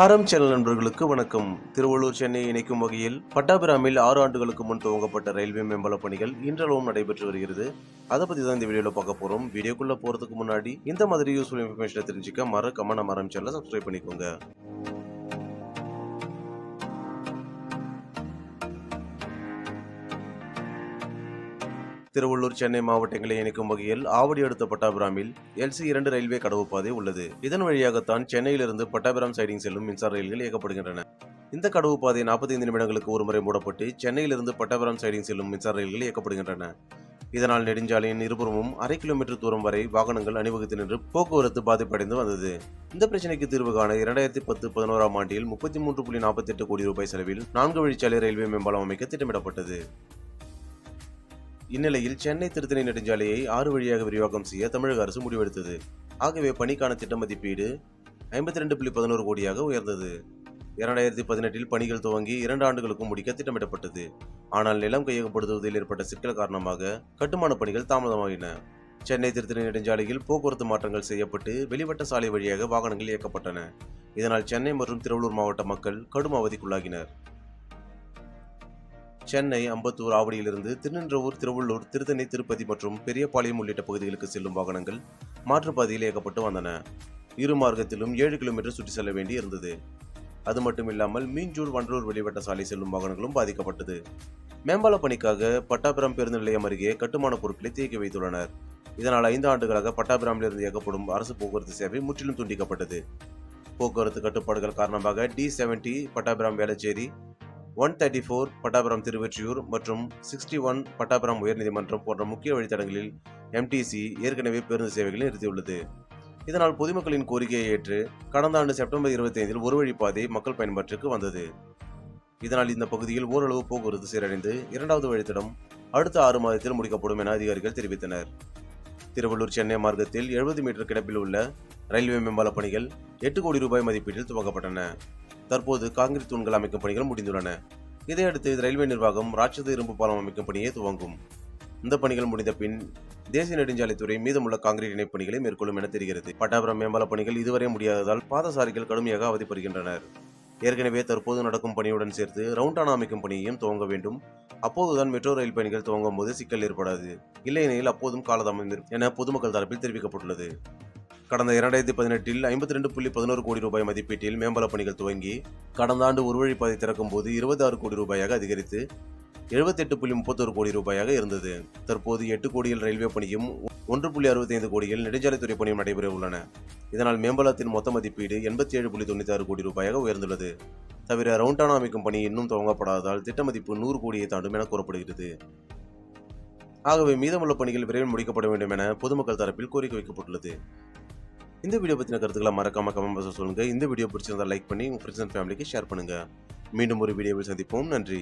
ஹாரம் channel நண்பர்களுக்கு வணக்கம். திருவள்ளூர் சென்னை இணைக்கும் வகையில் பட்டாபிராமில் ஆறு ஆண்டுகளுக்கு முன் துவங்கப்பட்ட ரயில்வே மேம்பால பணிகள் இன்றளவும் நடைபெற்று வருகிறது. அதை பத்தி தான் இந்த வீடியோல பார்க்க போறோம். வீடியோக்குள்ள போறதுக்கு முன்னாடி இந்த மாதிரி யூஸ்ஃபுல் இன்ஃபர்மேஷனை தெரிஞ்சுக்க மறக்காம நம்ம ஹாரம் சப்ஸ்கிரைப் பண்ணிக்கோங்க. திருவள்ளூர் சென்னை மாவட்டங்களை இணைக்கும் வகையில் ஆவடி அடுத்த பட்டாபுராமில் எல்சி இரண்டு ரயில்வே கடவு பாதை உள்ளது. இதன் வழியாகத்தான் சென்னையிலிருந்து பட்டாபுரம் சைடிங் செல்லும் மின்சார ரயில்கள் இயக்கப்படுகின்றன. இந்த கடவு பாதை 45 நிமிடங்களுக்கு ஒருமுறை மூடப்பட்டு சென்னையிலிருந்து பட்டாபுரம் சைடிங் செல்லும் மின்சார ரயில்கள் இயக்கப்படுகின்றன. இதனால் நெடுஞ்சாலையின் இருபுறமும் அரை கிலோமீட்டர் தூரம் வரை வாகனங்கள் அணிவகுத்து நின்று போக்குவரத்து பாதிப்படைந்து வந்தது. இந்த பிரச்சனைக்கு தீர்வு காண இரண்டாயிரத்தி பத்து பதினோராம் ஆண்டில் முப்பத்தி மூன்று புள்ளி நாற்பத்தி எட்டு கோடி ரூபாய் செலவில் நான்கு வழிச்சாலை ரயில்வே மேம்பாலம் அமைக்க திட்டமிடப்பட்டது. இந்நிலையில் சென்னை திருத்தணி நெடுஞ்சாலையை ஆறு வழியாக விரிவாக்கம் செய்ய தமிழக அரசு முடிவெடுத்தது. ஆகவே பணிக்கான திட்ட மதிப்பீடு ஐம்பத்தி ரெண்டு புள்ளி பதினோரு கோடியாக உயர்ந்தது. இரண்டாயிரத்தி பதினெட்டில் பணிகள் துவங்கி இரண்டு ஆண்டுகளுக்கும் முடிக்க திட்டமிடப்பட்டது. ஆனால் நிலம் கையகப்படுத்துவதில் ஏற்பட்ட சிக்கல் காரணமாக கட்டுமான பணிகள் தாமதமாகின சென்னை திருத்தணி நெடுஞ்சாலையில் போக்குவரத்து மாற்றங்கள் செய்யப்பட்டு வெளிவட்ட சாலை வழியாக வாகனங்கள் இயக்கப்பட்டன. இதனால் சென்னை மற்றும் திருவள்ளூர் மாவட்ட மக்கள் கடும் அவதிக்குள்ளாகினர். சென்னை அம்பத்தூர் ஆவடியிலிருந்து திருநின்றவூர் திருவள்ளூர் திருத்தணி திருப்பதி மற்றும் பெரியபாளையம் உள்ளிட்ட பகுதிகளுக்கு செல்லும் வாகனங்கள் மாற்றுப்பாதையில் இயக்கப்பட்டு வந்தன. இரு மார்க்கத்திலும் ஏழு கிலோமீட்டர் சுற்றி செல்ல வேண்டி இருந்தது. அது மட்டுமில்லாமல் மீஞ்சூர் வண்டலூர் வெளிவட்ட சாலை செல்லும் வாகனங்களும் பாதிக்கப்பட்டது. மேம்பால பணிக்காக பட்டாபுரம் பேருந்து நிலையம் அருகே கட்டுமான பொருட்களை தேக்கி வைத்துள்ளனர். இதனால் ஐந்து ஆண்டுகளாக பட்டாபிராமிலிருந்து இயக்கப்படும் அரசு போக்குவரத்து சேவை முற்றிலும் துண்டிக்கப்பட்டது. போக்குவரத்து கட்டுப்பாடுகள் காரணமாக T seventy Pattabiram Velachery one thirty four Pattabiram Thiruvottiyur மற்றும் சிக்ஸ்டி ஒன் பட்டாபுரம் உயர்நீதிமன்றம் போன்ற முக்கிய வழித்தடங்களில் எம்டிசி ஏற்கனவே பேருந்து சேவைகளை நிறுத்தியுள்ளது. இதனால் பொதுமக்களின் கோரிக்கையை ஏற்று கடந்த ஆண்டு செப்டம்பர் இருபத்தி ஐந்தில் ஒரு வழிப்பாதை மக்கள் பயன்பாட்டிற்கு வந்தது. இதனால் இந்த பகுதியில் ஓரளவு போக்குவரத்து சீரடைந்து இரண்டாவது வழித்தடம் அடுத்த ஆறு மாதத்தில் முடிக்கப்படும் என அதிகாரிகள் தெரிவித்தனர். திருவள்ளூர் சென்னை மார்க்கத்தில் எழுபது மீட்டர் கிடப்பில் உள்ள ரயில்வே மேம்பால பணிகள் எட்டு கோடி ரூபாய் மதிப்பீட்டில் துவக்கப்பட்டன. தற்போது காங்கிரீட் தூண்கள் அமைக்கும் பணிகள் முடிந்துள்ளன. இதையடுத்து ரயில்வே நிர்வாகம் ராட்சத இரும்பு பாலம் அமைக்கும் பணியை துவங்கும். இந்த பணிகள் முடிந்த பின் தேசிய நெடுஞ்சாலைத்துறை மீதமுள்ள காங்கிரீட் இணைப்பு பணிகளை மேற்கொள்ளும் என தெரிகிறது. பட்டாபுரம் மேம்பால பணிகள் இதுவரை முடியாததால் பாதசாரிகள் கடுமையாக அவதிப்படுகின்றனர். ஏற்கனவே தற்போது நடக்கும் பணியுடன் சேர்த்து ரவுண்டானா அமைக்கும் பணியையும் துவங்க வேண்டும். அப்போதுதான் மெட்ரோ ரயில் பணிகள் துவங்கும் போது சிக்கல் ஏற்படாது. இல்லையெனில் அப்போதும் காலதாமதம் என பொதுமக்கள் தரப்பில் தெரிவிக்கப்பட்டுள்ளது. கடந்த இரண்டாயிரத்தி பதினெட்டில் ஐம்பத்தி ரெண்டு புள்ளி பதினோரு கோடி ரூபாய் மதிப்பீட்டில் மேம்பால பணிகள் துவங்கி கடந்த ஆண்டு ஒரு வழிப்பாதை திறக்கும் போது இருபத்தி ஆறு கோடி ரூபாயாக அதிகரித்து எழுபத்தெட்டு புள்ளி முப்பத்தொரு கோடி ரூபாயாக இருந்தது. தற்போது எட்டு கோடியில் ரயில்வே பணியும் ஒன்று புள்ளி அறுபத்தைந்து கோடியில் நெடுஞ்சாலைத்துறை பணியும் நடைபெற உள்ளன. இதனால் மேம்பாலத்தின் மொத்த மதிப்பீடு எண்பத்தி ஏழு புள்ளி தொண்ணூற்றி ஆறு கோடி ரூபாயாக உயர்ந்துள்ளது. தவிர ரவுண்டானா அமைக்கும் பணி இன்னும் துவங்கப்படாததால் திட்ட மதிப்பு நூறு கோடியை தாண்டும் என கூறப்படுகிறது. ஆகவே மீதமுள்ள பணிகள் விரைவில் முடிக்கப்பட வேண்டும் என பொதுமக்கள் தரப்பில் கோரிக்கை வைக்கப்பட்டுள்ளது. இந்த வீடியோ பற்றின கருத்துக்களை மறக்காம கமெண்ட் பாக்ஸில் சொல்லுங்கள் இந்த வீடியோ பிடிச்சிருந்தால் லைக் பண்ணி உங்கள் ஃப்ரெண்ட்ஸ் அண்ட் ஃபேமிலிக்கு ஷேர் பண்ணுங்கள் மீண்டும் ஒரு வீடியோவில் சந்திப்போம். நன்றி.